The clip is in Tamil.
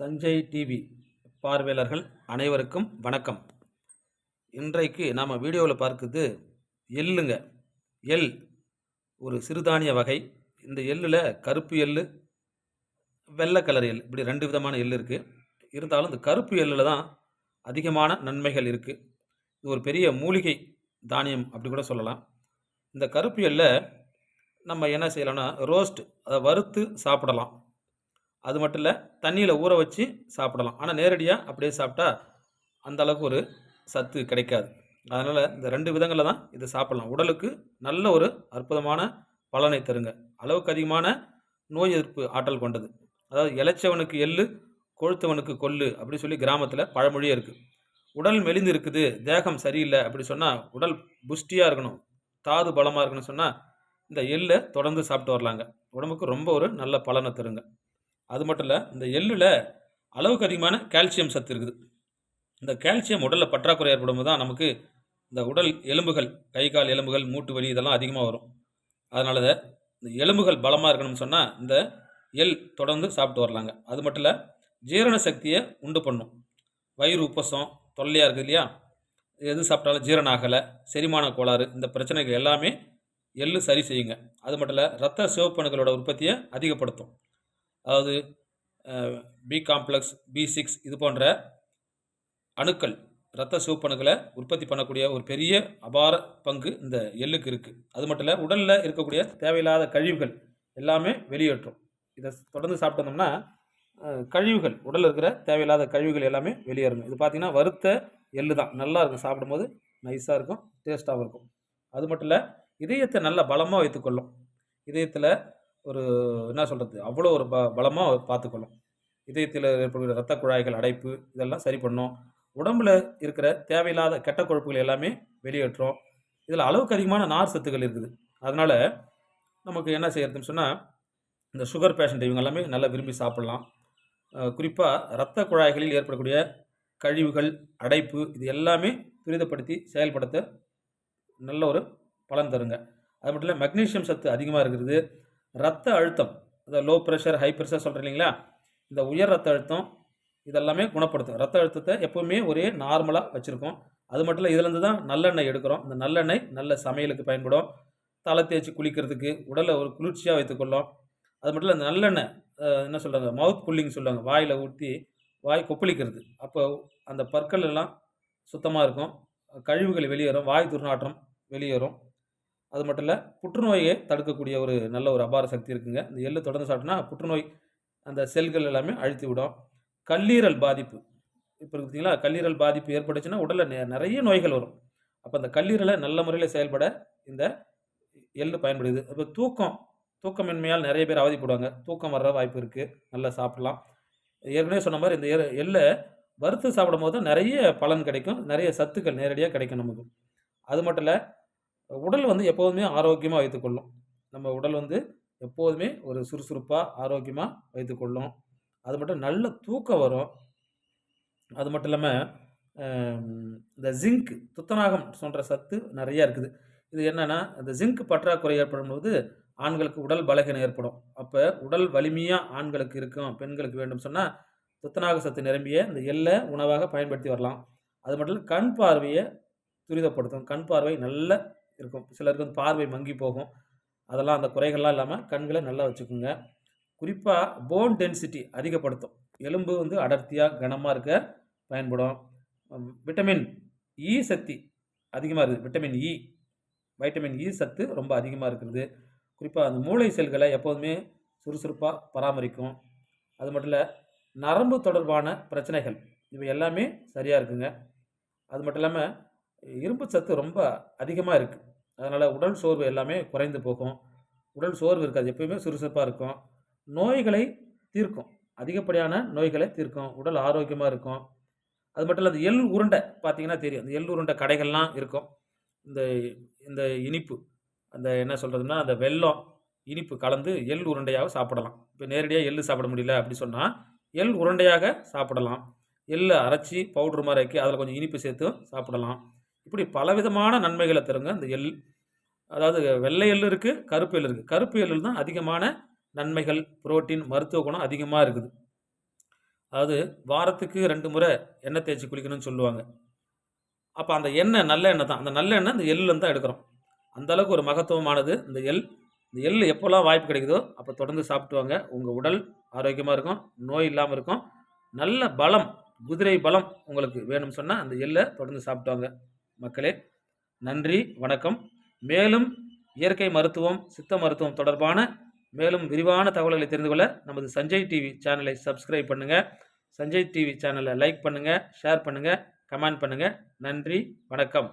சஞ்சய் டிவி பார்வையாளர்கள் அனைவருக்கும் வணக்கம். இன்றைக்கு நாம் வீடியோவில் பார்க்குறது எள்ளுங்க. எள் ஒரு சிறுதானிய வகை. இந்த எள்ளில் கருப்பு எள்ளு வெள்ளை கலர் எள் இப்படி ரெண்டு விதமான எள் இருக்குது இருந்தாலும் இந்த கருப்பு எள்ளில் தான் அதிகமான நன்மைகள் இருக்குது இது ஒரு பெரிய மூலிகை தானியம் அப்படி கூட சொல்லலாம். இந்த கருப்பு எல்லை நம்ம என்ன செய்யலாம்னா ரோஸ்ட் அதை வறுத்து சாப்பிடலாம். அது மட்டும் இல்லை தண்ணியில் ஊற வச்சு சாப்பிடலாம். ஆனால் நேரடியாக அப்படியே சாப்பிட்டா அந்த அளவுக்கு ஒரு சத்து கிடைக்காது. அதனால் இந்த ரெண்டு விதங்களில் தான் இதை சாப்பிடலாம். உடலுக்கு நல்ல ஒரு அற்புதமான பலனை தருங்க. அளவுக்கு அதிகமான நோய் எதிர்ப்பு ஆற்றல் கொண்டது. அதாவது இளைச்சவனுக்கு எள்ளு கொழுத்தவனுக்கு கொள்ளு அப்படின்னு சொல்லி கிராமத்தில் பழமொழியே இருக்குது உடல் மெலிந்து இருக்குது தேகம் சரியில்லை அப்படி சொன்னால் உடல் புஷ்டியாக இருக்கணும் தாது பலமாக இருக்கணும்னு சொன்னால் இந்த எள்ளை தொடர்ந்து சாப்பிட்டு வரலாங்க. உடம்புக்கு ரொம்ப ஒரு நல்ல பலனை தருங்க. அது மட்டும் இல்லை இந்த எள்ளில் அளவுக்கு அதிகமான கால்சியம் சத்து இருக்குது. இந்த கால்சியம் உடலில் பற்றாக்குறை ஏற்படும் போது தான் நமக்கு இந்த உடல் எலும்புகள் கை கால் எலும்புகள் மூட்டு வலி இதெல்லாம் அதிகமாக வரும். அதனால தான் இந்த எலும்புகள் பலமாக இருக்கணும்னு சொன்னால் இந்த எள் தொடர்ந்து சாப்பிட்டு வரலாங்க. அது மட்டும் இல்லை ஜீரண சக்தியை உண்டு பண்ணும். வயிறு உப்பசம் தொல்லையாக இருக்குது இல்லையா? எது சாப்பிட்டாலும் ஜீரணம் ஆகலை செரிமான கோளாறு இந்த பிரச்சனைகள் எல்லாமே எள்ளு சரி செய்யுங்க. அது மட்டும் இல்லை ரத்த சிவப்பணுக்களோட உற்பத்தியை அதிகப்படுத்தும். அதாவது பி காம்ப்ளெக்ஸ் பி சிக்ஸ் இது போன்ற அணுக்கள் இரத்த சிவப்பணுக்களை உற்பத்தி பண்ணக்கூடிய ஒரு பெரிய அபார பங்கு இந்த எள்ளுக்கு இருக்குது அது மட்டும் இல்லை உடலில் இருக்கக்கூடிய தேவையில்லாத கழிவுகள் எல்லாமே வெளியேற்றும். இதை தொடர்ந்து சாப்பிட்டோம்னா கழிவுகள் உடலில் இருக்கிற தேவையில்லாத கழிவுகள் எல்லாமே வெளியேறணும். இது பார்த்திங்கன்னா வறுத்த எள்ளு தான். நல்லா இருக்கும் சாப்பிடும்போது. நைஸாக இருக்கும் டேஸ்ட்டாகவும் இருக்கும். அது மட்டும் இல்லை இதயத்தை நல்ல பலமாக வைத்துக்கொள்ளும் இதயத்தில் ஒரு என்ன சொல்கிறது அவ்வளோ ஒரு ப பலமாக பார்த்துக்கணும் இதயத்தில் ஏற்படுகிற ரத்த குழாய்கள் அடைப்பு இதெல்லாம் சரி பண்ணும். உடம்பில் இருக்கிற தேவையில்லாத கெட்ட கொழுப்புகள் எல்லாமே வெளியேற்றும். இதில் அளவுக்கு அதிகமான நார் சத்துக்கள் இருக்குது. அதனால் நமக்கு என்ன செய்யறதுன்னு சொன்னால் இந்த சுகர் பேஷண்ட் இவங்க எல்லாமே நல்லா விரும்பி சாப்பிட்லாம். குறிப்பாக இரத்த குழாய்களில் ஏற்படக்கூடிய கழிவுகள் அடைப்பு இது எல்லாமே துரிதப்படுத்தி செயல்படுத்த நல்ல ஒரு பலன் தருங்க. அது மட்டும் இல்லை மெக்னீஷியம் சத்து அதிகமாக இருக்கிறது. ரத்த அழுத்தம் இந்த லோ ப்ரெஷர் ஹை ப்ரெஷர் சொல்கிறேன் இல்லைங்களா? இந்த உயர் ரத்த அழுத்தம் இதெல்லாமே குணப்படுத்தும். ரத்த அழுத்தத்தை எப்போவுமே ஒரே நார்மலாக வச்சுருக்கோம். அது மட்டும் இல்லை இதுலேருந்து தான் நல்லெண்ணெய் எடுக்கிறோம். இந்த நல்லெண்ணெய் நல்ல சமையலுக்கு பயன்படும். தலை தேய்ச்சி குளிக்கிறதுக்கு உடலை ஒரு குளிர்ச்சியாக வைத்துக்கொள்ளும் அது மட்டும் இல்லை இந்த நல்லெண்ணெய் என்ன சொல்கிறாங்க மவுத் புல்லிங் சொல்லுவாங்க. வாயில் ஊற்றி வாய் கொப்பளிக்கிறது. அப்போ அந்த பற்கள் எல்லாம் சுத்தமாக இருக்கும். கழிவுகள் வெளியேறும். வாய் துர்நாற்றம் வெளியேறும். அது மட்டும் இல்லை புற்றுநோயை தடுக்கக்கூடிய ஒரு நல்ல ஒரு அபார சக்தி இருக்குங்க. இந்த எள்ளு தொடர்ந்து சாப்பிட்டோன்னா புற்றுநோய் அந்த செல்கள் எல்லாமே அழுத்தி விடும். கல்லீரல் பாதிப்பு. இப்போ பார்த்தீங்களா கல்லீரல் பாதிப்பு ஏற்பட்டுச்சுன்னா உடலில் நிறைய நோய்கள் வரும். அப்போ அந்த கல்லீரலை நல்ல முறையில் செயல்பட இந்த எள்ளு பயன்படுது. இப்போ தூக்கம் தூக்கமின்மையால் நிறைய பேர் அவதிப்படுவாங்க. தூக்கம் வர்ற வாய்ப்பு இருக்குது நல்லா சாப்பிடலாம். ஏற்கனவே சொன்ன மாதிரி இந்த எள்ளை வறுத்து சாப்பிடும் போது நிறைய பலன் கிடைக்கும். நிறைய சத்துக்கள் நேரடியாக கிடைக்கும் நமக்கு. அது மட்டும் இல்லை உடல் வந்து எப்போதுமே ஆரோக்கியமாக வைத்துக்கொள்ளும் நம்ம உடல் வந்து எப்போதுமே ஒரு சுறுசுறுப்பாக ஆரோக்கியமாக வைத்துக்கொள்ளும் அது மட்டும் நல்ல தூக்கம் வரும். அது மட்டும் இல்லாமல் இந்த ஜிங்க் துத்தநாகம் சொல்கிற சத்து நிறையா இருக்குது. இது என்னென்னா இந்த ஜிங்க் பற்றாக்குறை ஏற்படும் போது ஆண்களுக்கு உடல் பலகீனம் ஏற்படும். அப்போ உடல் வலிமையாக ஆண்களுக்கு இருக்கும் பெண்களுக்கு வேண்டும் சொன்னால் துத்தநாக சத்து நிரம்பிய இந்த எல்லை உணவாக பயன்படுத்தி வரலாம். அது மட்டும் இல்லை கண் பார்வையை துரிதப்படுத்தும். கண் பார்வை நல்ல இருக்கும். சிலருக்கு வந்து பார்வை மங்கி போகும். அதெல்லாம் அந்த குறைகள்லாம் இல்லாமல் கண்களை நல்லா வச்சுக்கோங்க. குறிப்பாக போன் டென்சிட்டி அதிகப்படுத்தும். எலும்பு வந்து அடர்த்தியாக கனமாக இருக்க பயன்படும். விட்டமின் இ e சக்தி அதிகமாக இருக்குது. விட்டமின் இ வைட்டமின் இ சத்து ரொம்ப அதிகமாக இருக்கிறது குறிப்பாக அந்த மூளை செல்களை எப்போதுமே சுறுசுறுப்பாக பராமரிக்கும். அது மட்டும் இல்லை நரம்பு தொடர்பான பிரச்சனைகள் இவை எல்லாமே சரியாக இருக்குங்க. அது மட்டும் இல்லாமல் இரும்பு சத்து ரொம்ப அதிகமாக இருக்குது அதனால் உடல் சோர்வு எல்லாமே குறைந்து போகும். உடல் சோர்வு இருக்காது. எப்பயுமே சுறுசுறுப்பாக இருக்கும். நோய்களை தீர்க்கும். அதிகப்படியான நோய்களை தீர்க்கும். உடல் ஆரோக்கியமாக இருக்கும். அது மட்டும் இல்லை அந்த எள் உருண்டை பார்த்தீங்கன்னா தெரியும். அந்த எள் உருண்டை கடைகள்லாம் இருக்கும். இந்த இந்த இனிப்பு அந்த என்ன சொல்கிறதுனா அந்த வெல்லம் இனிப்பு கலந்து எள் உருண்டையாக சாப்பிடலாம். இப்போ நேரடியாக எள் சாப்பிட முடியல அப்படி சொன்னால் எள் உருண்டையாக சாப்பிடலாம். எள்ளை அரைச்சி பவுட்ரு மாதிரி ஆக்கி அதில் கொஞ்சம் இனிப்பு சேர்த்து சாப்பிடலாம். இப்படி பலவிதமான நன்மைகளை தருங்க. இந்த எள் அதாவது வெள்ளை எள் இருக்குது கருப்பு எள் இருக்குது கருப்பு எள்ளில் தான் அதிகமான நன்மைகள் புரோட்டீன் மருத்துவ குணம் அதிகமாக இருக்குது. அதாவது வாரத்துக்கு ரெண்டு முறை எண்ணெய் தேய்ச்சி குளிக்கணும்னு சொல்லுவாங்க. அப்போ அந்த எண்ணெய் நல்ல எண்ணெய் தான். அந்த நல்ல எண்ணெய் இந்த எள்ளுலேருந்து தான் எடுக்கிறோம். அந்தளவுக்கு ஒரு மகத்துவமானது. இந்த எள் இந்த எள் எப்போல்லாம் வாய்ப்பு கிடைக்குதோ அப்போ தொடர்ந்து சாப்பிட்டு வாங்க உங்கள் உடல் ஆரோக்கியமாக இருக்கும் நோய் இல்லாமல் இருக்கும். நல்ல பலம் குதிரை பலம் உங்களுக்கு வேணும்னு சொன்னால் அந்த எள்ளை தொடர்ந்து சாப்பிட்டு வாங்க மக்களே நன்றி வணக்கம். மேலும் இயற்கை மருத்துவம் சித்த மருத்துவம் தொடர்பான மேலும் விரிவான தகவல்களை தெரிந்து கொள்ள நமது சஞ்சய் டிவி சேனலை சப்ஸ்கிரைப் பண்ணுங்கள் சஞ்சய் டிவி சேனலை லைக் பண்ணுங்கள் ஷேர் பண்ணுங்கள் கமெண்ட் பண்ணுங்கள் நன்றி வணக்கம்.